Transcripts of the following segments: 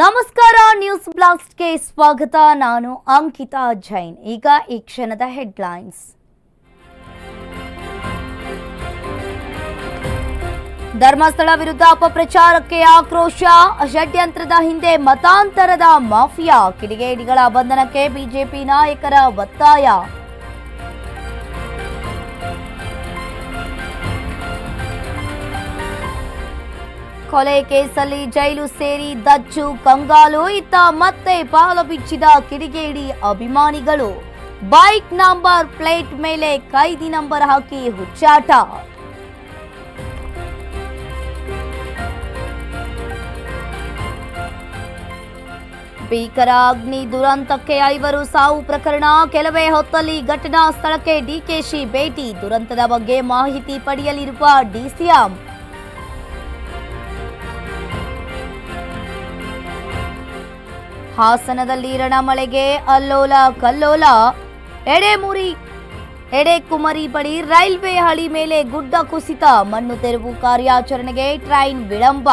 ನಮಸ್ಕಾರ ನ್ಯೂಸ್ ಬ್ಲಾಸ್ಟ್ಗೆ ಸ್ವಾಗತ. ನಾನು ಅಂಕಿತಾ ಜೈನ್. ಈಗ ಈ ಕ್ಷಣದ ಹೆಡ್ಲೈನ್ಸ್ ಧರ್ಮಸ್ಥಳ ವಿರುದ್ಧ ಅಪಪ್ರಚಾರಕ್ಕೆ ಆಕ್ರೋಶ. ಷಡ್ಯಂತ್ರದ ಹಿಂದೆ ಮತಾಂತರದ ಮಾಫಿಯಾ. ಕಿಡಿಗೇಡಿಗಳ ಬಂಧನಕ್ಕೆ ಬಿಜೆಪಿ ನಾಯಕರ ಒತ್ತಾಯ. ಕೊಲೆ ಕೇಸಲ್ಲಿ ಜೈಲು ಸೇರಿ ದಚ್ಚು ಕಂಗಾಲು, ಇತ್ತ ಮತ್ತೆ ಪಾಲು ಬಿಚ್ಚಿದ ಕಿಡಿಗೇಡಿ ಅಭಿಮಾನಿಗಳು. ಬೈಕ್ ನಂಬರ್ ಪ್ಲೇಟ್ ಮೇಲೆ ಕೈದಿ ನಂಬರ್ ಹಾಕಿ ಹುಚ್ಚಾಟ. ಭೀಕರ ಅಗ್ನಿ ದುರಂತಕ್ಕೆ ಐವರು ಸಾವು ಪ್ರಕರಣ. ಕೆಲವೇ ಹೊತ್ತಲ್ಲಿ ಘಟನಾ ಸ್ಥಳಕ್ಕೆ ಡಿಕೆಶಿ ಭೇಟಿ. ದುರಂತದ ಬಗ್ಗೆ ಮಾಹಿತಿ ಪಡೆಯಲಿರುವ ಡಿಸಿಎಂ ಹಾಸನದಲ್ಲಿ ರಣಮಳೆಗೆ ಅಲ್ಲೋಲ ಕಲ್ಲೋಲ. ಎಡೆಮುರಿ ಎಡೆಕುಮರಿ ಬಳಿ ರೈಲ್ವೆ ಹಳಿ ಮೇಲೆ ಗುಡ್ಡ ಕುಸಿತ, ಮಣ್ಣು ತೆರವು ಕಾರ್ಯಾಚರಣೆಗೆ ಟ್ರೈನ್ ವಿಳಂಬ.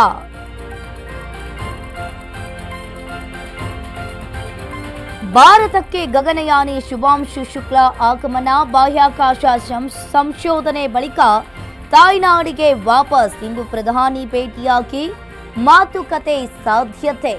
ಭಾರತಕ್ಕೆ ಗಗನಯಾನಿ ಶುಭಾಂಶು ಶುಕ್ಲ ಆಗಮನ, ಬಾಹ್ಯಾಕಾಶ ಸಂಶೋಧನೆ ಬಳಿಕ ತಾಯ್ನಾಡಿಗೆ ವಾಪಸ್ ಇಂದು ಪ್ರಧಾನಿ ಭೇಟಿಯಾಗಿ ಮಾತುಕತೆ ಸಾಧ್ಯತೆ.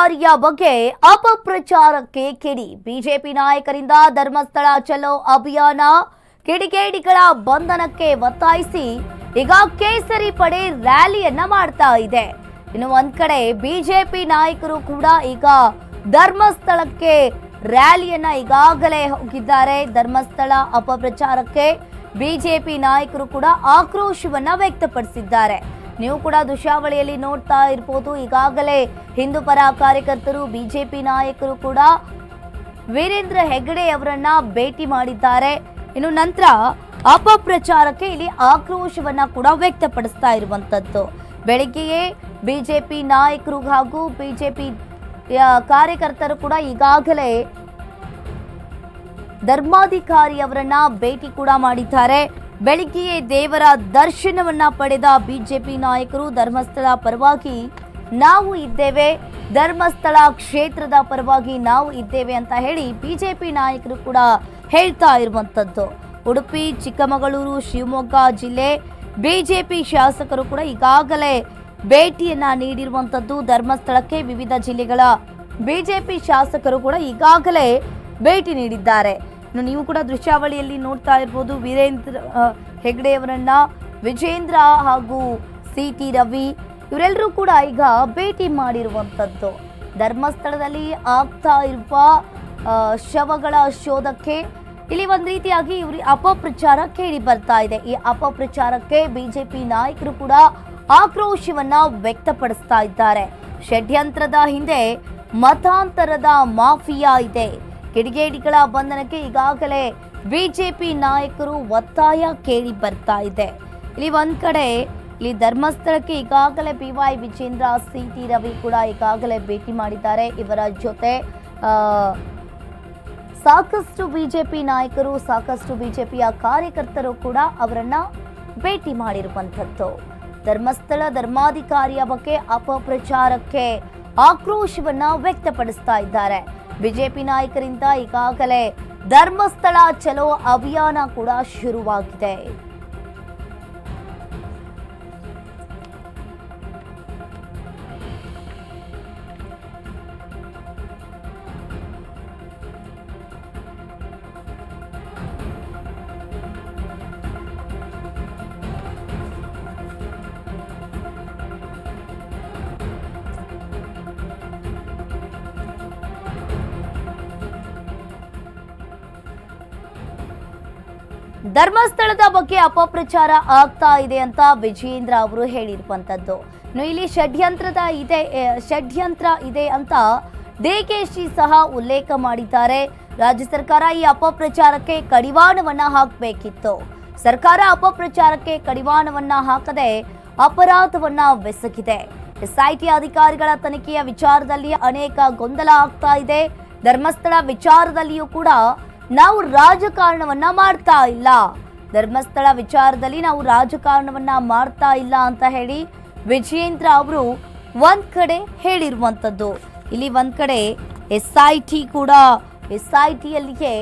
ಧರ್ಮಾಧಿಕಾರಿಯ ಬಗ್ಗೆ ಅಪಪ್ರಚಾರಕ್ಕೆ ಕಿಡಿ. ಬಿಜೆಪಿ ನಾಯಕರಿಂದ ಧರ್ಮಸ್ಥಳ ಚಲೋ ಅಭಿಯಾನ. ಕಿಡಿಗೇಡಿಗಳ ಬಂಧನಕ್ಕೆ ಒತ್ತಾಯಿಸಿ ಈಗ ಕೇಸರಿ ಪಡೆ ರ್ಯಾಲಿಯನ್ನ ಮಾಡ್ತಾ ಇದೆ. ಇನ್ನು ಒಂದ್ ಕಡೆ ಬಿಜೆಪಿ ನಾಯಕರು ಕೂಡ ಈಗ ಧರ್ಮಸ್ಥಳಕ್ಕೆ ರ್ಯಾಲಿಯನ್ನ ಈಗಾಗಲೇ ಹೋಗಿದ್ದಾರೆ. ಧರ್ಮಸ್ಥಳ ಅಪಪ್ರಚಾರಕ್ಕೆ ಬಿಜೆಪಿ ನಾಯಕರು ಕೂಡ ಆಕ್ರೋಶವನ್ನ ವ್ಯಕ್ತಪಡಿಸಿದ್ದಾರೆ. ನೀವು ಕೂಡ ದೃಶ್ಯಾವಳಿಯಲ್ಲಿ ನೋಡ್ತಾ ಇರ್ಬೋದು. ಈಗಾಗಲೇ ಹಿಂದೂ ಪರ ಕಾರ್ಯಕರ್ತರು, ಬಿಜೆಪಿ ನಾಯಕರು ಕೂಡ ವೀರೇಂದ್ರ ಹೆಗಡೆ ಅವರನ್ನ ಭೇಟಿ ಮಾಡಿದ್ದಾರೆ. ಇನ್ನು ನಂತರ ಅಪಪ್ರಚಾರಕ್ಕೆ ಇಲ್ಲಿ ಆಕ್ರೋಶವನ್ನ ಕೂಡ ವ್ಯಕ್ತಪಡಿಸ್ತಾ ಇರುವಂತದ್ದು. ಬೆಳಿಗ್ಗೆಯೇ ಬಿಜೆಪಿ ನಾಯಕರು ಹಾಗೂ ಬಿಜೆಪಿ ಕಾರ್ಯಕರ್ತರು ಕೂಡ ಈಗಾಗಲೇ ಧರ್ಮಾಧಿಕಾರಿ ಅವರನ್ನ ಭೇಟಿ ಕೂಡ ಮಾಡಿದ್ದಾರೆ. ಬೆಳಿಗ್ಗೆಯೇ ದೇವರ ದರ್ಶನವನ್ನ ಪಡೆದ ಬಿಜೆಪಿ ನಾಯಕರು ಧರ್ಮಸ್ಥಳ ಪರವಾಗಿ, ನಾವು ಇದ್ದೇವೆ. ಧರ್ಮಸ್ಥಳ ಕ್ಷೇತ್ರದ ಪರವಾಗಿ ನಾವು ಇದ್ದೇವೆ ಅಂತ ಹೇಳಿ ಬಿಜೆಪಿ ನಾಯಕರು ಕೂಡ ಹೇಳ್ತಾ ಇರುವಂತದ್ದು. ಉಡುಪಿ, ಚಿಕ್ಕಮಗಳೂರು, ಶಿವಮೊಗ್ಗ ಜಿಲ್ಲೆ ಬಿಜೆಪಿ ಶಾಸಕರು ಕೂಡ ಈಗಾಗಲೇ ಭೇಟಿಯನ್ನ ನೀಡಿರುವಂತದ್ದು ಧರ್ಮಸ್ಥಳಕ್ಕೆ. ವಿವಿಧ ಜಿಲ್ಲೆಗಳ ಬಿಜೆಪಿ ಶಾಸಕರು ಕೂಡ ಈಗಾಗಲೇ ಭೇಟಿ ನೀಡಿದ್ದಾರೆ. ಇನ್ನು ನೀವು ಕೂಡ ದೃಶ್ಯಾವಳಿಯಲ್ಲಿ ನೋಡ್ತಾ ಇರ್ಬೋದು. ವೀರೇಂದ್ರ ಹೆಗ್ಡೆಯವರನ್ನ ವಿಜೇಂದ್ರ ಹಾಗೂ ಸಿ ಟಿ ರವಿ, ಇವರೆಲ್ಲರೂ ಕೂಡ ಈಗ ಭೇಟಿ ಮಾಡಿರುವಂಥದ್ದು ಧರ್ಮಸ್ಥಳದಲ್ಲಿ ಆಗ್ತಾ ಇರುವ ಶವಗಳ ಶೋಧಕ್ಕೆ ಇಲ್ಲಿ ಒಂದು ರೀತಿಯಾಗಿ ಇವ್ರ ಅಪಪ್ರಚಾರ ಕೇಳಿ ಬರ್ತಾ ಇದೆ. ಈ ಅಪಪ್ರಚಾರಕ್ಕೆ ಬಿಜೆಪಿ ನಾಯಕರು ಕೂಡ ಆಕ್ರೋಶವನ್ನ ವ್ಯಕ್ತಪಡಿಸ್ತಾ ಇದ್ದಾರೆ. ಷಡ್ಯಂತ್ರದ ಹಿಂದೆ ಮತಾಂತರದ ಮಾಫಿಯಾ ಇದೆ. ಕಿಡಿಗೇಡಿಗಳ ಬಂಧನಕ್ಕೆ ಈಗಾಗಲೇ ಬಿಜೆಪಿ ನಾಯಕರು ಒತ್ತಾಯ ಕೇಳಿ ಬರ್ತಾ ಇದೆ. ಇಲ್ಲಿ ಒಂದ್ ಕಡೆ, ಇಲ್ಲಿ ಧರ್ಮಸ್ಥಳಕ್ಕೆ ಈಗಾಗಲೇ B Y Vijayendra C T Ravi ಕೂಡ ಈಗಾಗಲೇ ಭೇಟಿ ಮಾಡಿದ್ದಾರೆ. ಇವರ ಜೊತೆ ಸಾಕಷ್ಟು ಬಿಜೆಪಿ ನಾಯಕರು, ಸಾಕಷ್ಟು ಬಿಜೆಪಿಯ ಕಾರ್ಯಕರ್ತರು ಕೂಡ ಅವರನ್ನ ಭೇಟಿ ಮಾಡಿರುವಂಥದ್ದು. ಧರ್ಮಸ್ಥಳ ಧರ್ಮಾಧಿಕಾರಿಯ ಬಗ್ಗೆ ಅಪಪ್ರಚಾರಕ್ಕೆ ಆಕ್ರೋಶವನ್ನ ವ್ಯಕ್ತಪಡಿಸ್ತಾ ಇದ್ದಾರೆ. ಬಿಜೆಪಿ ನಾಯಕರಿಂದ ಈಗಾಗಲೇ ಧರ್ಮಸ್ಥಳ ಚಲೋ ಅಭಿಯಾನ ಕೂಡ ಶುರುವಾಗಿದೆ. ಧರ್ಮಸ್ಥಳದ ಬಗ್ಗೆ ಅಪಪ್ರಚಾರ ಆಗ್ತಾ ಇದೆ ಅಂತ ವಿಜಯೇಂದ್ರ ಅವರು ಹೇಳಿರುವಂಥದ್ದು ಇಲ್ಲಿ ಷಡ್ಯಂತ್ರದ ಇದೆ ಷಡ್ಯಂತ್ರ ಇದೆ ಅಂತ ಡಿಕೆಶಿ ಸಹ ಉಲ್ಲೇಖ ಮಾಡಿದ್ದಾರೆ. ರಾಜ್ಯ ಸರ್ಕಾರ ಈ ಅಪಪ್ರಚಾರಕ್ಕೆ ಕಡಿವಾಣವನ್ನ ಹಾಕಬೇಕಿತ್ತು. ಸರ್ಕಾರ ಅಪಪ್ರಚಾರಕ್ಕೆ ಕಡಿವಾಣವನ್ನ ಹಾಕದೆ ಅಪರಾಧವನ್ನ ಬೆಸಗಿದೆ. ಎಸ್ಐಟಿ ಅಧಿಕಾರಿಗಳ ತನಿಖೆಯ ವಿಚಾರದಲ್ಲಿ ಅನೇಕ ಗೊಂದಲ ಆಗ್ತಾ ಇದೆ. ಧರ್ಮಸ್ಥಳ ವಿಚಾರದಲ್ಲಿಯೂ ಕೂಡ ನಾವು ರಾಜಕಾರಣವನ್ನ ಮಾಡ್ತಾ ಇಲ್ಲ. ಧರ್ಮಸ್ಥಳ ವಿಚಾರದಲ್ಲಿ ನಾವು ರಾಜಕಾರಣವನ್ನ ಮಾಡ್ತಾ ಇಲ್ಲ ಅಂತ ಹೇಳಿ ವಿಜಯೇಂದ್ರ ಅವರು ಒಂದ್ ಕಡೆ ಹೇಳಿರುವಂಥದ್ದು ಇಲ್ಲಿ ಒಂದ್ ಕಡೆ ಎಸ್ ಐ ಟಿ ಕೂಡ ಎಸ್ ಐ ಟಿಯಲ್ಲಿಗೆ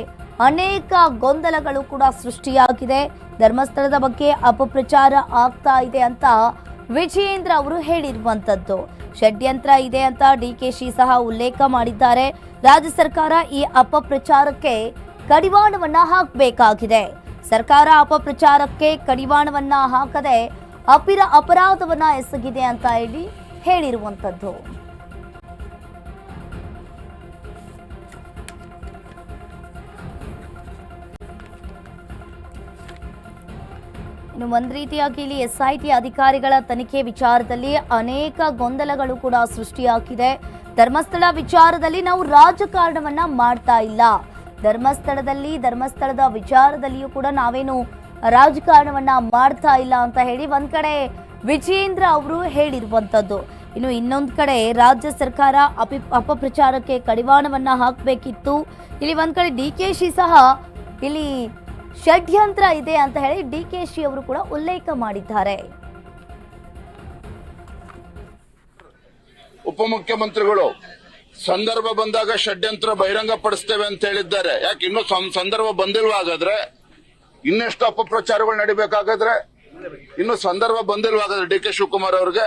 ಅನೇಕ ಗೊಂದಲಗಳು ಕೂಡ ಸೃಷ್ಟಿಯಾಗಿದೆ. ಧರ್ಮಸ್ಥಳದ ಬಗ್ಗೆ ಅಪಪ್ರಚಾರ ಆಗ್ತಾ ಇದೆ ಅಂತ ವಿಜಯೇಂದ್ರ ಅವರು ಹೇಳಿರುವಂಥದ್ದು ಷಡ್ಯಂತ್ರ ಇದೆ ಅಂತ ಡಿ ಕೆ ಶಿ ಸಹ ಉಲ್ಲೇಖ ಮಾಡಿದ್ದಾರೆ. ರಾಜ್ಯ ಸರ್ಕಾರ ಈ ಅಪಪ್ರಚಾರಕ್ಕೆ ಕಡಿವಾಣವನ್ನ ಹಾಕಬೇಕಾಗಿದೆ. ಸರ್ಕಾರ ಅಪಪ್ರಚಾರಕ್ಕೆ ಕಡಿವಾಣವನ್ನ ಹಾಕದೆ ಅಪಿರ ಅಪರಾಧವನ್ನ ಎಸಗಿದೆ ಅಂತ ಹೇಳಿ ಹೇಳಿರುವಂಥದ್ದು ಇನ್ನು ಒಂದ್ ರೀತಿಯಾಗಿ ಇಲ್ಲಿ ಎಸ್ ಐ ಟಿ ಅಧಿಕಾರಿಗಳ ತನಿಖೆ ವಿಚಾರದಲ್ಲಿ ಅನೇಕ ಗೊಂದಲಗಳು ಕೂಡ ಸೃಷ್ಟಿಯಾಗಿದೆ. ಧರ್ಮಸ್ಥಳ ವಿಚಾರದಲ್ಲಿ ನಾವು ರಾಜಕಾರಣವನ್ನ ಮಾಡ್ತಾ ಇಲ್ಲ. ಧರ್ಮಸ್ಥಳದಲ್ಲಿ, ಧರ್ಮಸ್ಥಳದ ವಿಚಾರದಲ್ಲಿಯೂ ಕೂಡ ನಾವೇನು ರಾಜಕಾರಣವನ್ನ ಮಾಡ್ತಾ ಇಲ್ಲ ಅಂತ ಹೇಳಿ ಒಂದ್ ಕಡೆ ವಿಜೇಂದ್ರ ಅವರು ಹೇಳಿರುವಂಥದ್ದು ಇನ್ನು ಇನ್ನೊಂದು ಕಡೆ ರಾಜ್ಯ ಸರ್ಕಾರ ಅಪಿ, ಅಪಪ್ರಚಾರಕ್ಕೆ ಕಡಿವಾಣವನ್ನ ಹಾಕಬೇಕಿತ್ತು. ಇಲ್ಲಿ ಒಂದ್ ಕಡೆ ಡಿ ಕೆ ಶಿ ಸಹ ಇಲ್ಲಿ ಷಡ್ಯಂತ್ರ ಇದೆ ಅಂತ ಹೇಳಿ ಡಿ ಕೆ ಶಿ ಅವರು ಕೂಡ ಉಲ್ಲೇಖ ಮಾಡಿದ್ದಾರೆ. ಉಪಮುಖ್ಯಮಂತ್ರಿಗಳು ಸಂದರ್ಭ ಬಂದಾಗ ಷಡ್ಯಂತ್ರ ಬಹಿರಂಗ ಪಡಿಸ್ತೇವೆ ಅಂತ ಹೇಳಿದ್ದಾರೆ. ಯಾಕೆ ಇನ್ನೂ ಸಂದರ್ಭ ಬಂದಿಲ್ವಾ ಹಾಗಾದ್ರೆ? ಇನ್ನೆಷ್ಟು ಅಪಪ್ರಚಾರಗಳು ನಡಿಬೇಕಾಗಾದ್ರೆ? ಇನ್ನು ಸಂದರ್ಭ ಬಂದಿಲ್ವಾ ಹಾಗಾದ್ರೆ ಡಿ ಕೆ ಶಿವಕುಮಾರ್ ಅವ್ರಿಗೆ?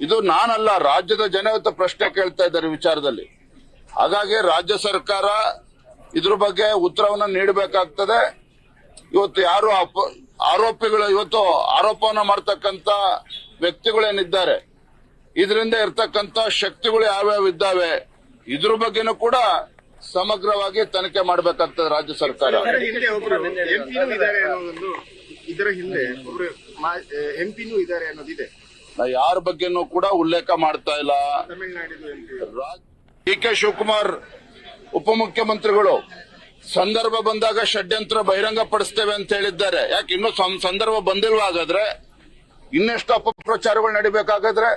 ಇದು ನಾನಲ್ಲ, ರಾಜ್ಯದ ಜನ ಪ್ರಶ್ನೆ ಕೇಳ್ತಾ ಇದ್ದಾರೆ ವಿಚಾರದಲ್ಲಿ. ಹಾಗಾಗಿ ರಾಜ್ಯ ಸರ್ಕಾರ ಇದ್ರ ಬಗ್ಗೆ ಉತ್ತರವನ್ನು ನೀಡಬೇಕಾಗ್ತದೆ. ಇವತ್ತು ಯಾರು ಆರೋಪಿಗಳು ಇವತ್ತು ಆರೋಪವನ್ನ ಮಾಡ್ತಕ್ಕಂತ ವ್ಯಕ್ತಿಗಳೇನಿದ್ದಾರೆ? ಇದರಿಂದ ಇರ್ತಕ್ಕಂತ ಶಕ್ತಿಗಳು ಯಾವ್ಯಾವ ಇದ್ದಾವೆ ಇದ್ರ ಬಗ್ಗೆನೂ ಕೂಡ ಸಮಗ್ರವಾಗಿ ತನಿಖೆ ಮಾಡಬೇಕಾಗ್ತದೆ ರಾಜ್ಯ ಸರ್ಕಾರ. ಇದರ ಹಿಂದೆ ಒಬ್ರು ಎಂಪಿನೂ ಇದ್ದಾರೆ ಅನ್ನೋದೊಂದು. ನಾ ಯಾರ ಬಗ್ಗೆನೂ ಕೂಡ ಉಲ್ಲೇಖ ಮಾಡ್ತಾ ಇಲ್ಲ. ಡಿ ಕೆ ಶಿವಕುಮಾರ್ ಉಪಮುಖ್ಯಮಂತ್ರಿಗಳು ಸಂದರ್ಭ ಬಂದಾಗ ಷಡ್ಯಂತ್ರ ಬಹಿರಂಗ ಪಡಿಸ್ತೇವೆ ಅಂತ ಹೇಳಿದ್ದಾರೆ. ಯಾಕೆ ಇನ್ನೂ ಸಂದರ್ಭ ಬಂದಿಲ್ವಾ ಹಾಗಾದ್ರೆ ಇನ್ನೆಷ್ಟು ಅಪಪ್ರಚಾರಗಳು ನಡಿಬೇಕಾಗಾದ್ರೆ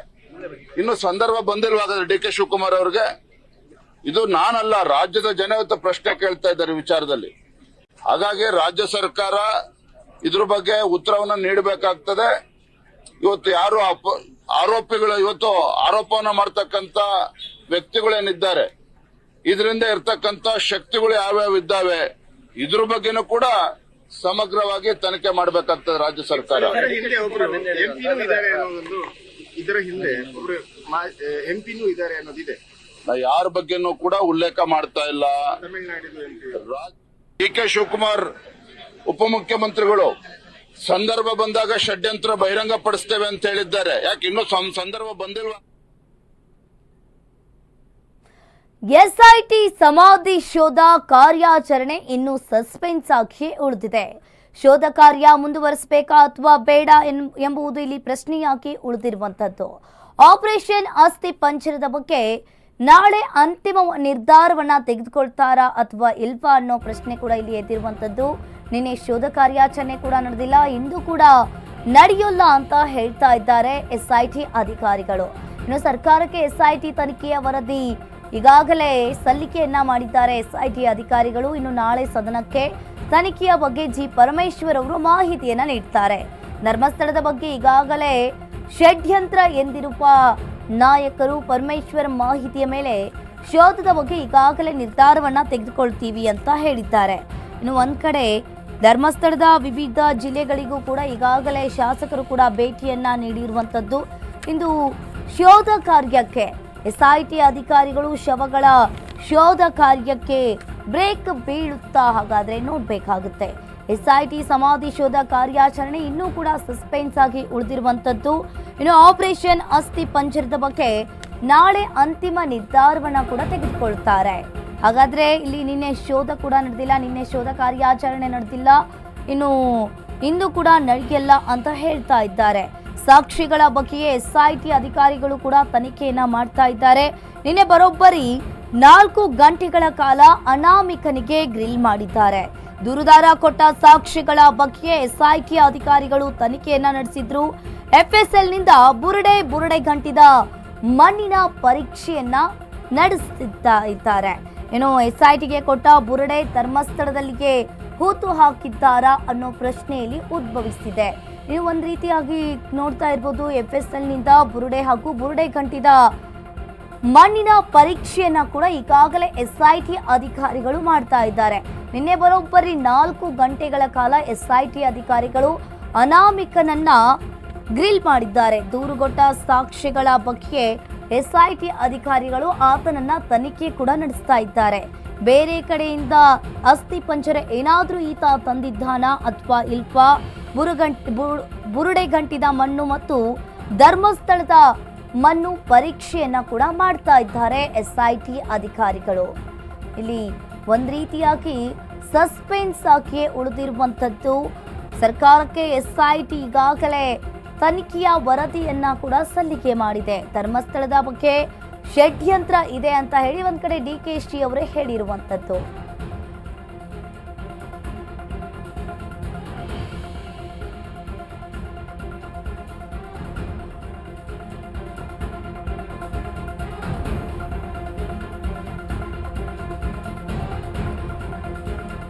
ಇನ್ನು ಸಂದರ್ಭ ಬಂದಿಲ್ವಾ ಹಾಗಾದ್ರೆ ಡಿ ಕೆ ಶಿವಕುಮಾರ್ ಅವ್ರಿಗೆ, ಇದು ನಾನಲ್ಲ, ರಾಜ್ಯದ ಜನ ಪ್ರಶ್ನೆ ಕೇಳ್ತಾ ಇದ್ದಾರೆ ವಿಚಾರದಲ್ಲಿ. ಹಾಗಾಗಿ ರಾಜ್ಯ ಸರ್ಕಾರ ಇದ್ರ ಬಗ್ಗೆ ಉತ್ತರವನ್ನು ನೀಡಬೇಕಾಗ್ತದೆ. ಇವತ್ತು ಯಾರು ಆರೋಪಿಗಳು ಇವತ್ತು ಆರೋಪವನ್ನ ಮಾಡ್ತಕ್ಕಂತ ವ್ಯಕ್ತಿಗಳೇನಿದ್ದಾರೆ, ಇದರಿಂದ ಇರ್ತಕ್ಕಂತ ಶಕ್ತಿಗಳು ಯಾವ್ಯಾವ ಇದ್ದಾವೆ, ಇದ್ರ ಬಗ್ಗೆನೂ ಕೂಡ ಸಮಗ್ರವಾಗಿ ತನಿಖೆ ಮಾಡಬೇಕಾಗ್ತದೆ ರಾಜ್ಯ ಸರ್ಕಾರ. ಇದರ ಹಿಂದೆ ಒಬ್ರು ಎಂಪಿನೂ ಇದ್ದಾರೆ ಅನ್ನೋದೊಂದು. ನಾ ಯಾರ ಬಗ್ಗೆನೂ ಕೂಡ ಉಲ್ಲೇಖ ಮಾಡ್ತಾ ಇಲ್ಲ. ಎಂಪಿ ಡಿ ಕೆ ಶಿವಕುಮಾರ್ ಉಪಮುಖ್ಯಮಂತ್ರಿಗಳು ಸಂದರ್ಭ ಬಂದಾಗ ಷಡ್ಯಂತ್ರ ಬಹಿರಂಗ ಪಡಿಸ್ತೇವೆ ಅಂತ ಹೇಳಿದ್ದಾರೆ. ಯಾಕೆ ಇನ್ನು ಸಂದರ್ಭ ಬಂದಿಲ್ವಾ? ಎಸ್ಐಟಿ ಸಮಾಧಿ ಶೋಧ ಕಾರ್ಯಾಚರಣೆ ಇನ್ನು ಸಸ್ಪೆನ್ಸ್ ಆಗಿ ಉಳಿದಿದೆ. ಶೋಧ ಕಾರ್ಯ ಮುಂದುವರಿಸಬೇಕಾ ಅಥವಾ ಬೇಡ ಎಂಬುದು ಇಲ್ಲಿ ಪ್ರಶ್ನೆಯಾಗಿ ಉಳಿದಿರುವಂತದ್ದು ಆಪರೇಷನ್ ಆಸ್ತಿ ಪಂಚರದ ಬಗ್ಗೆ ನಾಳೆ ಅಂತಿಮ ನಿರ್ಧಾರವನ್ನ ತೆಗೆದುಕೊಳ್ತಾರಾ ಅಥವಾ ಇಲ್ವಾ ಅನ್ನೋ ಪ್ರಶ್ನೆ ಕೂಡ ಇಲ್ಲಿ ಎದ್ದಿರುವಂತದ್ದು ನಿನ್ನೆ ಶೋಧ ಕಾರ್ಯಾಚರಣೆ ಕೂಡ ನಡೆದಿಲ್ಲ. ಇಂದು ಕೂಡ ನಡೆಯೋಲ್ಲ ಅಂತ ಹೇಳ್ತಾ ಇದ್ದಾರೆ ಎಸ್ಐಟಿ ಅಧಿಕಾರಿಗಳು. ಇನ್ನು ಸರ್ಕಾರಕ್ಕೆ ಎಸ್ಐಟಿ ತನಿಖೆಯ ವರದಿ ಈಗಾಗಲೇ ಸಲ್ಲಿಕೆಯನ್ನ ಮಾಡಿದ್ದಾರೆ ಎಸ್ಐಟಿ ಅಧಿಕಾರಿಗಳು. ಇನ್ನು ನಾಳೆ ಸದನಕ್ಕೆ ತನಿಖೆಯ ಬಗ್ಗೆ ಜಿ ಪರಮೇಶ್ವರ್ ಅವರು ಮಾಹಿತಿಯನ್ನ ನೀಡ್ತಾರೆ. ಧರ್ಮಸ್ಥಳದ ಬಗ್ಗೆ ಈಗಾಗಲೇ ಷಡ್ಯಂತ್ರ ಎಂದಿರುವ ನಾಯಕರು ಪರಮೇಶ್ವರ್ ಮಾಹಿತಿಯ ಮೇಲೆ ಶೋಧದ ಬಗ್ಗೆ ಈಗಾಗಲೇ ನಿರ್ಧಾರವನ್ನ ತೆಗೆದುಕೊಳ್ತೀವಿ ಅಂತ ಹೇಳಿದ್ದಾರೆ. ಇನ್ನು ಒಂದ್ ಕಡೆ ಧರ್ಮಸ್ಥಳದ ವಿವಿಧ ಜಿಲ್ಲೆಗಳಿಗೂ ಕೂಡ ಈಗಾಗಲೇ ಶಾಸಕರು ಕೂಡ ಭೇಟಿಯನ್ನ ನೀಡಿರುವಂತದ್ದು. ಇಂದು ಶೋಧ ಕಾರ್ಯಕ್ಕೆ ಎಸ್ಐಟಿ ಅಧಿಕಾರಿಗಳು ಶವಗಳ ಶೋಧ ಕಾರ್ಯಕ್ಕೆ ಬ್ರೇಕ್ ಬೀಳುತ್ತಾ ಹಾಗಾದ್ರೆ ನೋಡ್ಬೇಕಾಗುತ್ತೆ. ಎಸ್ಐಟಿ ಸಮಾಧಿ ಶೋಧ ಕಾರ್ಯಾಚರಣೆ ಇನ್ನೂ ಕೂಡ ಸಸ್ಪೆನ್ಸ್ ಆಗಿ ಉಳಿದಿರುವಂತದ್ದು. ಇನ್ನು ಆಪರೇಷನ್ ಅಸ್ಥಿ ಪಂಜರದ ಬಗ್ಗೆ ನಾಳೆ ಅಂತಿಮ ನಿರ್ಧಾರವನ್ನ ಕೂಡ ತೆಗೆದುಕೊಳ್ತಾರೆ. ಹಾಗಾದ್ರೆ ಇಲ್ಲಿ ನಿನ್ನೆ ಶೋಧ ಕೂಡ ನಡೆದಿಲ್ಲ, ನಿನ್ನೆ ಶೋಧ ಕಾರ್ಯಾಚರಣೆ ನಡೆದಿಲ್ಲ. ಇನ್ನು, ಇಂದು ಕೂಡ ನಡೆಯಲ್ಲ ಅಂತ ಹೇಳ್ತಾ ಇದ್ದಾರೆ. ಸಾಕ್ಷಿಗಳ ಬಗ್ಗೆಯೇ ಎಸ್ಐಟಿ ಅಧಿಕಾರಿಗಳು ಕೂಡ ತನಿಖೆಯನ್ನ ಮಾಡ್ತಾ ಇದ್ದಾರೆ. ನಿನ್ನೆ ಬರೋಬ್ಬರಿ ನಾಲ್ಕು ಗಂಟೆಗಳ ಕಾಲ ಅನಾಮಿಕನಿಗೆ ಗ್ರಿಲ್ ಮಾಡಿದ್ದಾರೆ. ದೂರುದಾರ ಕೊಟ್ಟ ಸಾಕ್ಷಿಗಳ ಬಗ್ಗೆ ಎಸ್ಐಟಿ ಅಧಿಕಾರಿಗಳು ತನಿಖೆಯನ್ನ ನಡೆಸಿದ್ರು. ಎಫ್ಎಸ್ಎಲ್ನಿಂದ ಬುರುಡೆ ಬುರುಡೆ ಗಂಟಿದ ಮಣ್ಣಿನ ಪರೀಕ್ಷೆಯನ್ನ ನಡೆಸುತ್ತಾ ಇದ್ದಾರೆ. ಏನು ಎಸ್ಐಟಿಗೆ ಕೊಟ್ಟ ಬುರುಡೆ ಧರ್ಮಸ್ಥಳದಲ್ಲಿಯೇ ಹೂತು ಹಾಕಿದ್ದಾರಾ ಅನ್ನೋ ಪ್ರಶ್ನೆಯಲ್ಲಿ ಉದ್ಭವಿಸಿದೆ. ನೀವು ಒಂದ್ ರೀತಿಯಾಗಿ ನೋಡ್ತಾ ಇರ್ಬೋದು ಎಫ್ ಎಸ್ ಎಲ್ನಿಂದ ಬುರುಡೆ ಹಾಗೂ ಬುರುಡೆ ಗಂಟಿದ ಮಣ್ಣಿನ ಪರೀಕ್ಷೆಯನ್ನ ಕೂಡ ಈಗಾಗಲೇ ಎಸ್ಐಟಿ ಅಧಿಕಾರಿಗಳು ಮಾಡ್ತಾ ಇದ್ದಾರೆ. ನಿನ್ನೆ ಬರೋಬ್ಬರಿ ನಾಲ್ಕು ಗಂಟೆಗಳ ಕಾಲ ಎಸ್ಐಟಿ ಅಧಿಕಾರಿಗಳು ಅನಾಮಿಕನನ್ನ ಗ್ರಿಲ್ ಮಾಡಿದ್ದಾರೆ. ದೂರುಗೊಟ್ಟ ಸಾಕ್ಷ್ಯಗಳ ಬಗ್ಗೆ ಎಸ್ಐಟಿ ಅಧಿಕಾರಿಗಳು ಆತನನ್ನ ತನಿಖೆ ಕೂಡ ನಡೆಸ್ತಾ ಇದ್ದಾರೆ. ಬೇರೆ ಕಡೆಯಿಂದ ಅಸ್ಥಿ ಪಂಜರ ಏನಾದ್ರೂ ಈತ ತಂದಿದ್ದಾನಾ ಅಥವಾ ಇಲ್ವಾ? ಬುರುಗಂಟ್ ಬುರುಡೆಗಂಟಿದ ಬುರುಡೆ ಗಂಟಿದ ಮಣ್ಣು ಮತ್ತು ಧರ್ಮಸ್ಥಳದ ಮಣ್ಣು ಪರೀಕ್ಷೆಯನ್ನ ಕೂಡ ಮಾಡ್ತಾ ಇದ್ದಾರೆ ಎಸ್ಐಟಿ ಅಧಿಕಾರಿಗಳು. ಇಲ್ಲಿ ಒಂದ್ ರೀತಿಯಾಗಿ ಸಸ್ಪೆನ್ಸ್ ಆಗಿಯೇ ಉಳಿದಿರುವಂಥದ್ದು. ಸರ್ಕಾರಕ್ಕೆ ಎಸ್ಐಟಿ ಈಗಾಗಲೇ ತನಿಖೆಯ ವರದಿಯನ್ನ ಕೂಡ ಸಲ್ಲಿಕೆ ಮಾಡಿದೆ. ಧರ್ಮಸ್ಥಳದ ಬಗ್ಗೆ ಷಡ್ಯಂತ್ರ ಇದೆ ಅಂತ ಹೇಳಿ ಒಂದ್ ಕಡೆ ಡಿ ಕೆ ಶಿ ಅವರೇ ಹೇಳಿರುವಂಥದ್ದು.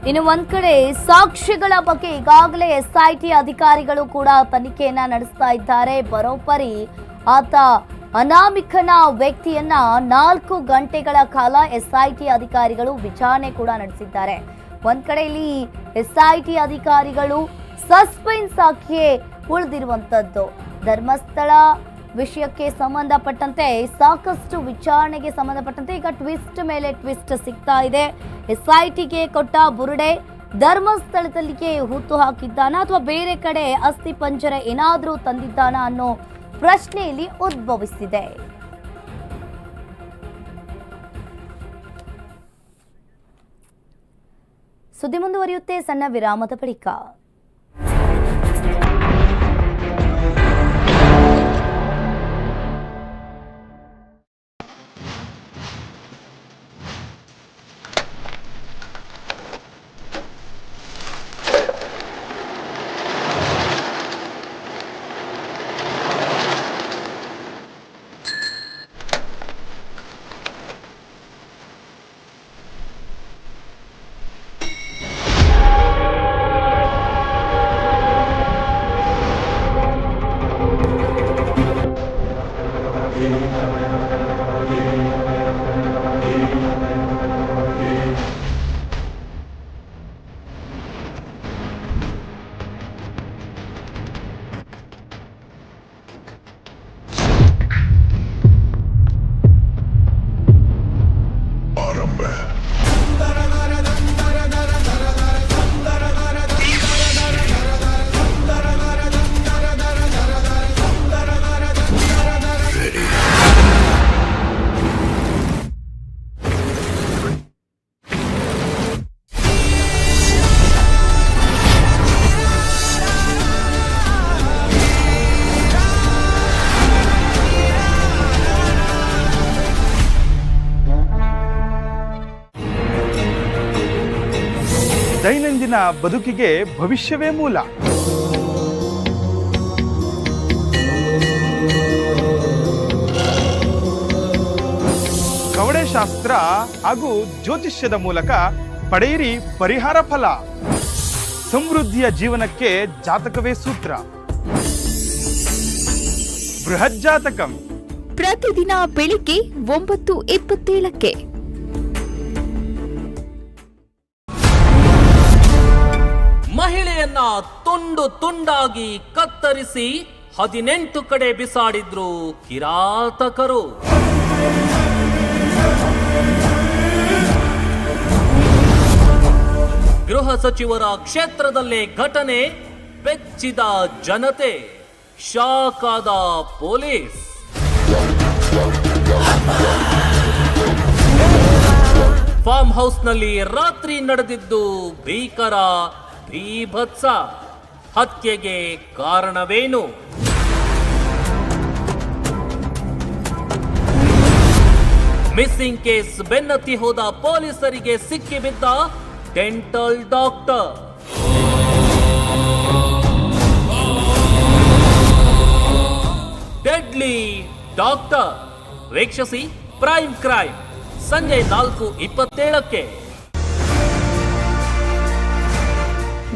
ಇನ್ನು ಒಂದ್ ಕಡೆ ಸಾಕ್ಷಿಗಳ ಬಗ್ಗೆ ಈಗಾಗಲೇ ಎಸ್ಐಟಿ ಅಧಿಕಾರಿಗಳು ಕೂಡ ತನಿಖೆಯನ್ನ ನಡೆಸ್ತಾ ಇದ್ದಾರೆ. ಬರೋಬ್ಬರಿ ಆತ ಅನಾಮಿಕನ ವ್ಯಕ್ತಿಯನ್ನ ನಾಲ್ಕು ಗಂಟೆಗಳ ಕಾಲ ಎಸ್ಐಟಿ ಅಧಿಕಾರಿಗಳು ವಿಚಾರಣೆ ಕೂಡ ನಡೆಸಿದ್ದಾರೆ. ಒಂದ್ ಕಡೆ ಇಲ್ಲಿ ಎಸ್ಐಟಿ ಅಧಿಕಾರಿಗಳು ಸಸ್ಪೆನ್ಸ್ ಆಗಿಯೇ ಉಳಿದಿರುವಂತದ್ದು. ಧರ್ಮಸ್ಥಳ ವಿಷಯಕ್ಕೆ ಸಂಬಂಧಪಟ್ಟಂತೆ ಸಾಕಷ್ಟು ವಿಚಾರಣೆಗೆ ಸಂಬಂಧಪಟ್ಟಂತೆ ಈಗ ಟ್ವಿಸ್ಟ್ ಮೇಲೆ ಟ್ವಿಸ್ಟ್ ಸಿಗ್ತಾ ಇದೆ. ಎಸ್ಐಟಿಗೆ ಕೊಟ್ಟ ಬುರುಡೆ ಧರ್ಮಸ್ಥಳದಲ್ಲಿಗೆ ಹೂತು ಹಾಕಿದ್ದಾನ ಅಥವಾ ಬೇರೆ ಕಡೆ ಅಸ್ಥಿ ಪಂಜರ ಏನಾದರೂ ತಂದಿದ್ದಾನ ಅನ್ನೋ ಪ್ರಶ್ನೆಯಲ್ಲಿ ಉದ್ಭವಿಸಿದೆ. ಸುದ್ದಿ ಮುಂದುವರಿಯುತ್ತೆ ಸಣ್ಣ ವಿರಾಮದ ಬಳಿಕ. ಬದುಕಿಗೆ ಭವಿಷ್ಯವೇ ಮೂಲ. ಕವಡೆ ಶಾಸ್ತ್ರ ಹಾಗೂ ಜ್ಯೋತಿಷ್ಯದ ಮೂಲಕ ಪಡೆಯಿರಿ ಪರಿಹಾರ ಫಲ. ಸಮೃದ್ಧಿಯ ಜೀವನಕ್ಕೆ ಜಾತಕವೇ ಸೂತ್ರ. ಬೃಹತ್ ಜಾತಕಂ. ಪ್ರತಿದಿನ ಬೆಳಿಗ್ಗೆ ಒಂಬತ್ತು ಇಪ್ಪತ್ತೇಳಕ್ಕೆ. ತುಂಡು ತುಂಡಾಗಿ ಕತ್ತರಿಸಿ ಹದಿನೆಂಟು ಕಡೆ ಬಿಸಾಡಿದ್ರು ಕಿರಾತಕರು. ಗೃಹ ಸಚಿವರ ಕ್ಷೇತ್ರದಲ್ಲೇ ಘಟನೆ ಬೆಚ್ಚಿದ ಜನತೆ ಶಾಕ್ ಆದ ಪೊಲೀಸ್. ಫಾರ್ಮ್ ಹೌಸ್ನಲ್ಲಿ ರಾತ್ರಿ ನಡೆದಿದ್ದು ಭೀಕರ ಭೀಭತ್ಸ ಹತ್ಯೆಗೆ ಕಾರಣವೇನು? ಮಿಸ್ಸಿಂಗ್ ಕೇಸ್ ಬೆನ್ನತ್ತಿ ಹೋದ ಪೊಲೀಸರಿಗೆ ಸಿಕ್ಕಿಬಿದ್ದ ಡೆಂಟಲ್ ಡಾಕ್ಟರ್. Deadly doctor. ವೀಕ್ಷಿಸಿ ಪ್ರೈಮ್ ಕ್ರೈಮ್. ಸಂಜೆ ನಾಲ್ಕು ಇಪ್ಪತ್ತೇಳಕ್ಕೆ.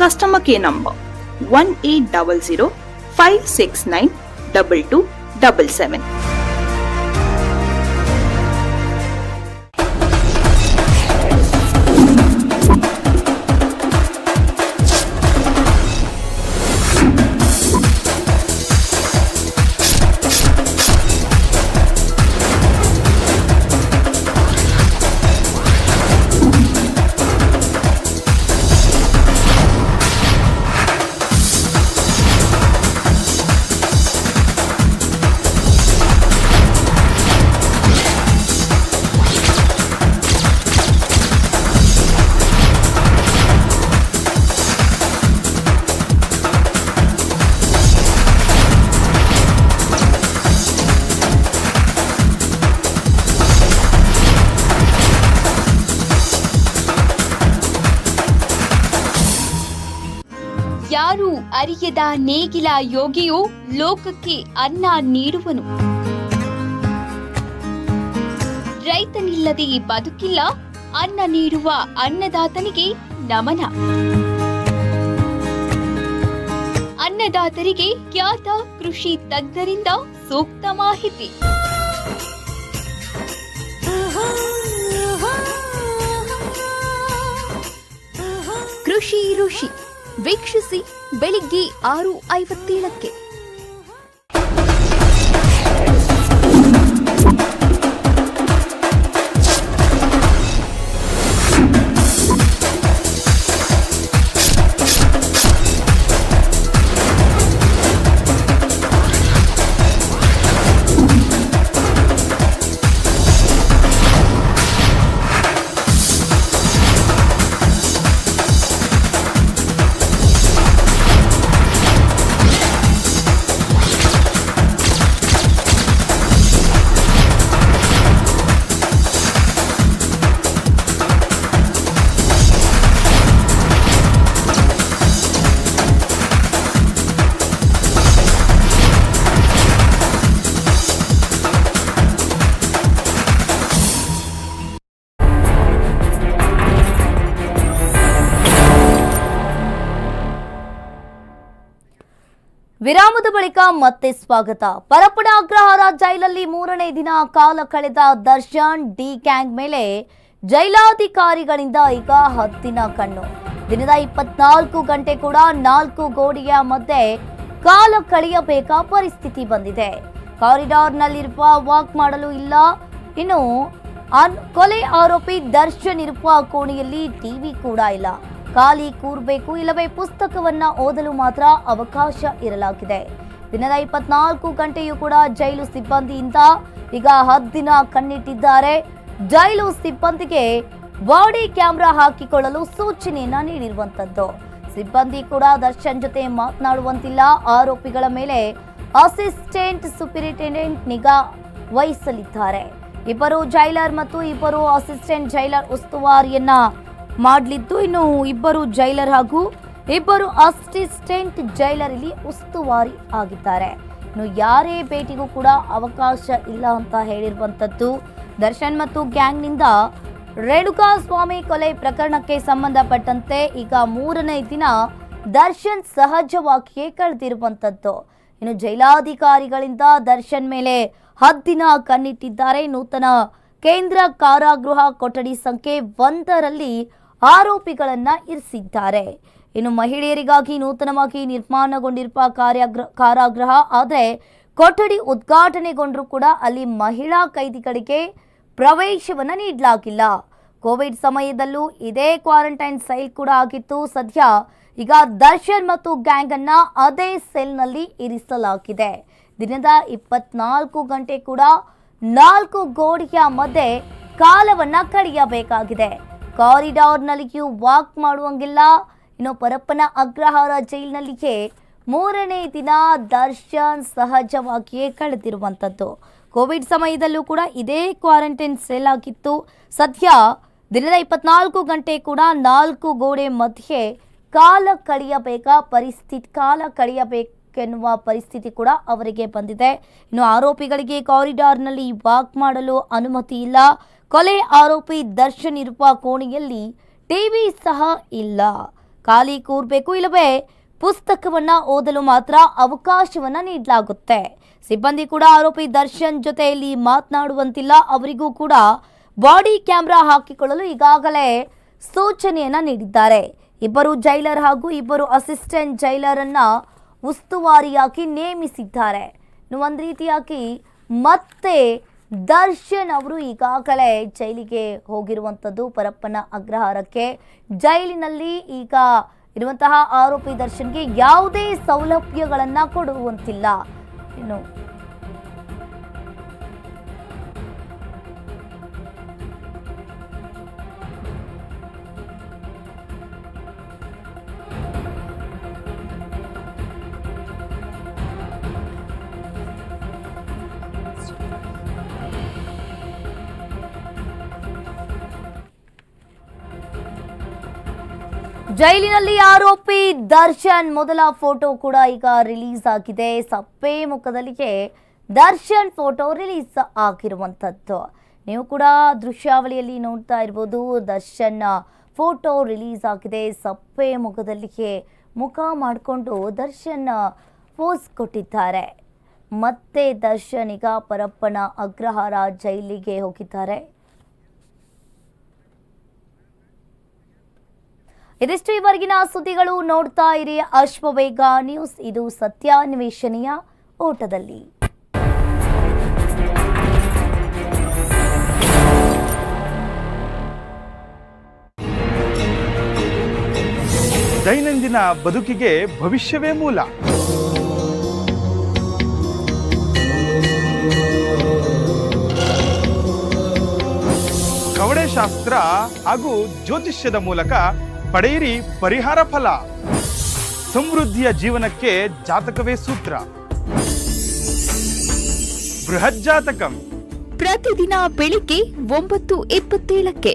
Customer care number 1800 569 2277. ಅರಿಯದ ನೇಗಿಲ ಯೋಗಿಯು ಲೋಕಕ್ಕೆ ಅನ್ನ ನೀಡುವನು. ರೈತನಿಲ್ಲದೆ ಬದುಕಿಲ್ಲ, ಅನ್ನ ನೀಡುವ ಅನ್ನದಾತನಿಗೆ ನಮನ. ಅನ್ನದಾತರಿಗೆ ಖ್ಯಾತ ಕೃಷಿ ತಜ್ಞರಿಂದ ಸೂಕ್ತ ಮಾಹಿತಿ. ಕೃಷಿ ಋಷಿ ವೀಕ್ಷಿಸಿ ಬೆಳಿಗ್ಗೆ ಆರು ಐವತ್ತೇಳಕ್ಕೆ. ಬಳಿಕ ಮತ್ತೆ ಸ್ವಾಗತ. ಪರಪ್ಪನ ಅಗ್ರಹಾರ ಜೈಲಲ್ಲಿ ಮೂರನೇ ದಿನ ಕಾಲ ಕಳೆದ ದರ್ಶನ್, ಡಿ ಕ್ಯಾಂಗ್ ಮೇಲೆ ಜೈಲಾಧಿಕಾರಿಗಳಿಂದ ಈಗ ಹತ್ತಿನ ಕಣ್ಣು. ದಿನದ ಇಪ್ಪತ್ನಾಲ್ಕು ಗಂಟೆ ಕೂಡ ನಾಲ್ಕು ಗೋಡೆಯ ಮಧ್ಯೆ ಕಾಲ ಕಳೆಯಬೇಕಾ ಪರಿಸ್ಥಿತಿ ಬಂದಿದೆ. ಕಾರಿಡಾರ್ನಲ್ಲಿರುವ ವಾಕ್ ಮಾಡಲು ಇಲ್ಲ. ಇನ್ನು ಕೊಲೆ ಆರೋಪಿ ದರ್ಶನ್ ಇರುವ ಕೋಣೆಯಲ್ಲಿ ಟಿವಿ ಕೂಡ ಇಲ್ಲ. ಖಾಲಿ ಕೂರ್ಬೇಕು ಇಲ್ಲವೇ ಪುಸ್ತಕವನ್ನ ಓದಲು ಮಾತ್ರ ಅವಕಾಶ ಇರಲಾಗಿದೆ. ದಿನದ ಇಪ್ಪತ್ನಾಲ್ಕು ಗಂಟೆಯೂ ಕೂಡ ಜೈಲು ಸಿಬ್ಬಂದಿಯಿಂದ ಈಗ ಹದ್ದಿನ ಕಣ್ಣಿಟ್ಟಿದ್ದಾರೆ. ಜೈಲು ಸಿಬ್ಬಂದಿಗೆ ಬಾಡಿ ಕ್ಯಾಮೆರಾ ಹಾಕಿಕೊಳ್ಳಲು ಸೂಚನೆಯನ್ನ ನೀಡಿರುವಂತದ್ದು. ಸಿಬ್ಬಂದಿ ಕೂಡ ದರ್ಶನ್ ಜೊತೆ ಮಾತನಾಡುವಂತಿಲ್ಲ. ಆರೋಪಿಗಳ ಮೇಲೆ ಅಸಿಸ್ಟೆಂಟ್ ಸುಪಿರಿಂಟೆಂಡೆಂಟ್ ನಿಗಾ ವಹಿಸಲಿದ್ದಾರೆ. ಇಬ್ಬರು ಜೈಲರ್ ಮತ್ತು ಇಬ್ಬರು ಅಸಿಸ್ಟೆಂಟ್ ಜೈಲರ್ ಉಸ್ತುವಾರಿಯನ್ನ ಮಾಡಲಿದ್ದು ಇನ್ನು ಇಬ್ಬರು ಜೈಲರ್ ಹಾಗೂ ಇಬ್ಬರು ಅಸಿಸ್ಟೆಂಟ್ ಜೈಲರ್ ಇಲ್ಲಿ ಉಸ್ತುವಾರಿ ಆಗಿದ್ದಾರೆ. ಇನ್ನು ಯಾರೇ ಭೇಟಿಗೂ ಕೂಡ ಅವಕಾಶ ಇಲ್ಲ ಅಂತ ಹೇಳಿರುವಂಥದ್ದು ದರ್ಶನ್ ಮತ್ತು ಗ್ಯಾಂಗ್ನಿಂದ ರೇಣುಕಾ ಸ್ವಾಮಿ ಕೊಲೆ ಪ್ರಕರಣಕ್ಕೆ ಸಂಬಂಧಪಟ್ಟಂತೆ ಈಗ ಮೂರನೇ ದಿನ ದರ್ಶನ್ ಸಹಜವಾಗಿಯೇ ಕಳೆದಿರುವಂಥದ್ದು. ಇನ್ನು ಜೈಲಾಧಿಕಾರಿಗಳಿಂದ ದರ್ಶನ್ ಮೇಲೆ ಹದ್ದಿನ ಕಣ್ಣಿಟ್ಟಿದ್ದಾರೆ. ನೂತನ ಕೇಂದ್ರ ಕಾರಾಗೃಹ ಕೊಠಡಿ ಸಂಖ್ಯೆ ಒಂದರಲ್ಲಿ ಆರೋಪಿಗಳನ್ನ ಇರಿಸಿದ್ದಾರೆ. ಇನ್ನು ಮಹಿಳೆಯರಿಗಾಗಿ ನೂತನವಾಗಿ ನಿರ್ಮಾಣಗೊಂಡಿರುವ ಕಾರ್ಯಾಗ್ರ, ಕಾರಾಗೃಹ, ಆದರೆ ಕೊಠಡಿ ಉದ್ಘಾಟನೆಗೊಂಡರೂ ಕೂಡ ಅಲ್ಲಿ ಮಹಿಳಾ ಕೈದಿಗಳಿಗೆ ಪ್ರವೇಶವನ್ನು ನೀಡಲಾಗಿಲ್ಲ. ಕೋವಿಡ್ ಸಮಯದಲ್ಲೂ ಇದೇ ಕ್ವಾರಂಟೈನ್ ಸೈಲ್ ಕೂಡ ಆಗಿತ್ತು. ಸದ್ಯ ಈಗ ದರ್ಶನ್ ಮತ್ತು ಗ್ಯಾಂಗ್ ಅನ್ನ ಅದೇ ಸೆಲ್ನಲ್ಲಿ ಇರಿಸಲಾಗಿದೆ. ದಿನದ ಇಪ್ಪತ್ನಾಲ್ಕು ಗಂಟೆ ಕೂಡ ನಾಲ್ಕು ಗೋಡೆಯ ಮಧ್ಯೆ ಕಾಲವನ್ನ ಕಳೆಯಬೇಕಾಗಿದೆ ಕಾರಿಡಾರ್ನಲ್ಲಿಯೂ ವಾಕ್ ಮಾಡುವಂಗಿಲ್ಲ. ಇನ್ನು ಪರಪ್ಪನ ಅಗ್ರಹಾರ ಜೈಲಿನಲ್ಲಿಯೇ ಮೂರನೇ ದಿನ ದರ್ಶನ್ ಸಹಜವಾಗಿಯೇ ಕಳೆದಿರುವಂಥದ್ದು. ಕೋವಿಡ್ ಸಮಯದಲ್ಲೂ ಕೂಡ ಇದೇ ಕ್ವಾರಂಟೈನ್ ಸೆಲ್ ಆಗಿತ್ತು. ಸದ್ಯ ದಿನದ ಇಪ್ಪತ್ನಾಲ್ಕು ಗಂಟೆ ಕೂಡ ನಾಲ್ಕು ಗೋಡೆ ಮಧ್ಯೆ ಕಾಲ ಕಳೆಯಬೇಕ ಪರಿಸ್ಥಿತಿ ಕಾಲ ಕಳೆಯಬೇಕೆನ್ನುವ ಪರಿಸ್ಥಿತಿ ಕೂಡ ಅವರಿಗೆ ಬಂದಿದೆ. ಇನ್ನು ಆರೋಪಿಗಳಿಗೆ ಕಾರಿಡಾರ್ನಲ್ಲಿ ವಾಕ್ ಮಾಡಲು ಅನುಮತಿ ಇಲ್ಲ. ಕೊಲೆ ಆರೋಪಿ ದರ್ಶನ್ ಇರುವ ಕೋಣೆಯಲ್ಲಿ ಟಿವಿ ಸಹ ಇಲ್ಲ. ಖಾಲಿ ಕೂರ್ಬೇಕು ಇಲ್ಲವೇ ಪುಸ್ತಕವನ್ನ ಓದಲು ಮಾತ್ರ ಅವಕಾಶವನ್ನ ನೀಡಲಾಗುತ್ತೆ. ಸಿಬ್ಬಂದಿ ಕೂಡ ಆರೋಪಿ ದರ್ಶನ್ ಜೊತೆಯಲ್ಲಿ ಮಾತನಾಡುವಂತಿಲ್ಲ. ಅವರಿಗೂ ಕೂಡ ಬಾಡಿ ಕ್ಯಾಮೆರಾ ಹಾಕಿಕೊಳ್ಳಲು ಈಗಾಗಲೇ ಸೂಚನೆಯನ್ನ ನೀಡಿದ್ದಾರೆ. ಇಬ್ಬರು ಜೈಲರ್ ಹಾಗೂ ಇಬ್ಬರು ಅಸಿಸ್ಟೆಂಟ್ ಜೈಲರ್ ಉಸ್ತುವಾರಿಯಾಗಿ ನೇಮಿಸಿದ್ದಾರೆ. ಒಂದು ರೀತಿಯಾಗಿ ಮತ್ತೆ ದರ್ಶನ್ ಅವರು ಈಗಾಗಲೇ ಜೈಲಿಗೆ ಹೋಗಿರುವಂಥದ್ದು ಪರಪ್ಪನ ಅಗ್ರಹಾರಕ್ಕೆ. ಜೈಲಿನಲ್ಲಿ ಈಗ ಇರುವಂತಹ ಆರೋಪಿ ದರ್ಶನ್ಗೆ ಯಾವುದೇ ಸೌಲಭ್ಯಗಳನ್ನು ಕೊಡುವಂತಿಲ್ಲ. ಇನ್ನು ಜೈಲಿನಲ್ಲಿ ಆರೋಪಿ ದರ್ಶನ್. ಮೊದಲ ಫೋಟೋ ಕೂಡ ಈಗ ರಿಲೀಸ್ ಆಗಿದೆ. ಸಪ್ಪೆ ಮುಖದಲ್ಲಿಗೆ ದರ್ಶನ್ ಫೋಟೋ ರಿಲೀಸ್ ಆಗಿರುವಂಥದ್ದು. ನೀವು ಕೂಡ ದೃಶ್ಯಾವಳಿಯಲ್ಲಿ ನೋಡ್ತಾ ಇರ್ಬೋದು, ದರ್ಶನ್ ಫೋಟೋ ರಿಲೀಸ್ ಆಗಿದೆ. ಸಪ್ಪೆ ಮುಖದಲ್ಲಿಗೆ ಮುಖ ಮಾಡಿಕೊಂಡು ದರ್ಶನ್ ಪೋಸ್ ಕೊಟ್ಟಿದ್ದಾರೆ. ಮತ್ತೆ ದರ್ಶನ್ ಈಗ ಪರಪ್ಪನ ಅಗ್ರಹಾರ ಜೈಲಿಗೆ ಹೋಗಿದ್ದಾರೆ. ಇದಿಷ್ಟು ಈವರೆಗಿನ ಸುದ್ದಿಗಳು ನೋಡ್ತಾ ಇರಿ. ಅಶ್ವವೇಗ ನ್ಯೂಸ್. ಇದು ಸತ್ಯಾನ್ವೇಷಣೆಯ ಓಟದಲ್ಲಿ. ದೈನಂದಿನ ಬದುಕಿಗೆ ಭವಿಷ್ಯವೇ ಮೂಲ. ಕವಡೆಶಾಸ್ತ್ರ ಹಾಗೂ ಜ್ಯೋತಿಷ್ಯದ ಮೂಲಕ ಪಡೆಯಿರಿ ಪರಿಹಾರ ಫಲ. ಸಮೃದ್ಧಿಯ ಜೀವನಕ್ಕೆ ಜಾತಕವೇ ಸೂತ್ರ. ಬೃಹಜ್ಜಾತಕಂ ಪ್ರತಿದಿನ ಬೆಳಿಗ್ಗೆ ಒಂಬತ್ತು ಇಪ್ಪತ್ತೇಳಕ್ಕೆ.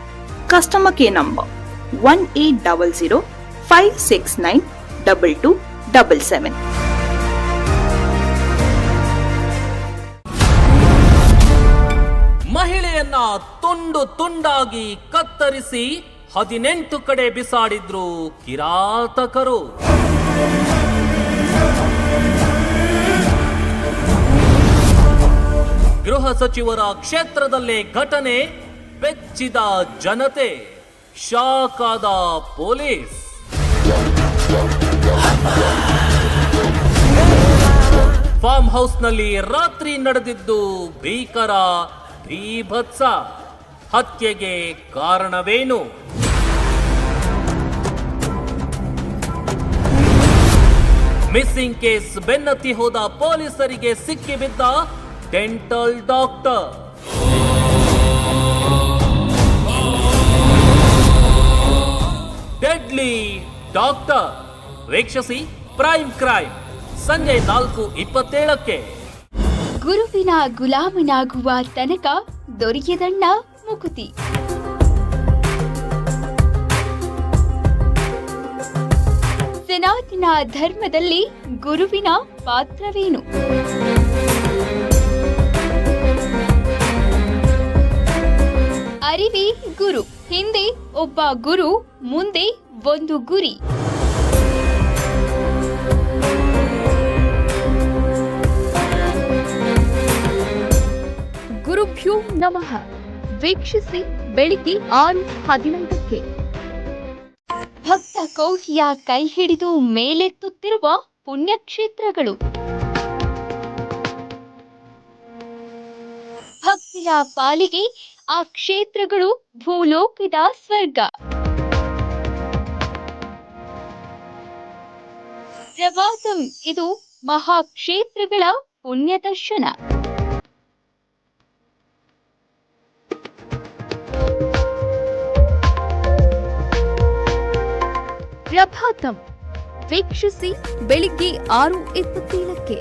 Customer care number 1800-569-2277. ಮಹಿಳೆಯನ್ನ ತುಂಡು ತುಂಡಾಗಿ ಕತ್ತರಿಸಿ ಹದಿನೆಂಟು ಕಡೆ ಬಿಸಾಡಿದ್ರು ಕಿರಾತಕರು ಗೃಹ ಸಚಿವರ ಕ್ಷೇತ್ರದಲ್ಲೇ ಘಟನೆ ಬೆಚ್ಚಿದ ಜನತೆ ಶಾಕ್ ಆದ ಪೊಲೀಸ್. ಫಾರ್ಮ್ ಹೌಸ್ನಲ್ಲಿ ರಾತ್ರಿ ನಡೆದಿದ್ದು ಭೀಕರ ಭೀಭತ್ಸ. ಹತ್ಯೆಗೆ ಕಾರಣವೇನು? ಮಿಸ್ಸಿಂಗ್ ಕೇಸ್ ಬೆನ್ನತ್ತಿ ಹೋದ ಪೊಲೀಸರಿಗೆ ಸಿಕ್ಕಿಬಿದ್ದ ಡೆಂಟಲ್ ಡಾಕ್ಟರ್. ಡೆಡ್ಲಿ ಡಾಕ್ಟರ್ ವೀಕ್ಷಿಸಿ ಪ್ರೈಮ್ ಕ್ರೈಮ್ ಸಂಜೆ ನಾಲ್ಕು ಇಪ್ಪತ್ತೇಳಕ್ಕೆ. ಗುರುವಿನ ಗುಲಾಮನಾಗುವ ತನಕ ದೊರೆಯದಣ್ಣ ಮುಕುತಿ. ಸನಾತನ ಧರ್ಮದಲ್ಲಿ ಗುರುವಿನ ಪಾತ್ರವೇನು? ಅರಿವಿ ಗುರು. ಹಿಂದೆ ಒಬ್ಬ ಗುರು, ಮುಂದೆ ಒಂದು ಗುರಿ. ಗುರುಭ್ಯೋ ನಮಃ. ವೀಕ್ಷಿಸಿ ಬೆಳಿಗ್ಗೆ ಆರು ಹದಿನೈದಕ್ಕೆ. ಭಕ್ತ ಕೌಹಿಯ ಕೈ ಹಿಡಿದು ಮೇಲೆತ್ತುತ್ತಿರುವ ಪುಣ್ಯಕ್ಷೇತ್ರಗಳು. ಭಕ್ತಿಯ ಪಾಲಿಗೆ ಆ ಕ್ಷೇತ್ರಗಳು ಭೂಲೋಕದ ಸ್ವರ್ಗ. ಪ್ರವಾಸಂ ಇದು ಮಹಾಕ್ಷೇತ್ರಗಳ ಪುಣ್ಯದರ್ಶನ. ಪ್ರಭಾತಂ ವೀಕ್ಷಿಸಿ ಬೆಳಿಗ್ಗೆ ಆರು ಇಪ್ಪತ್ತೇಳಕ್ಕೆ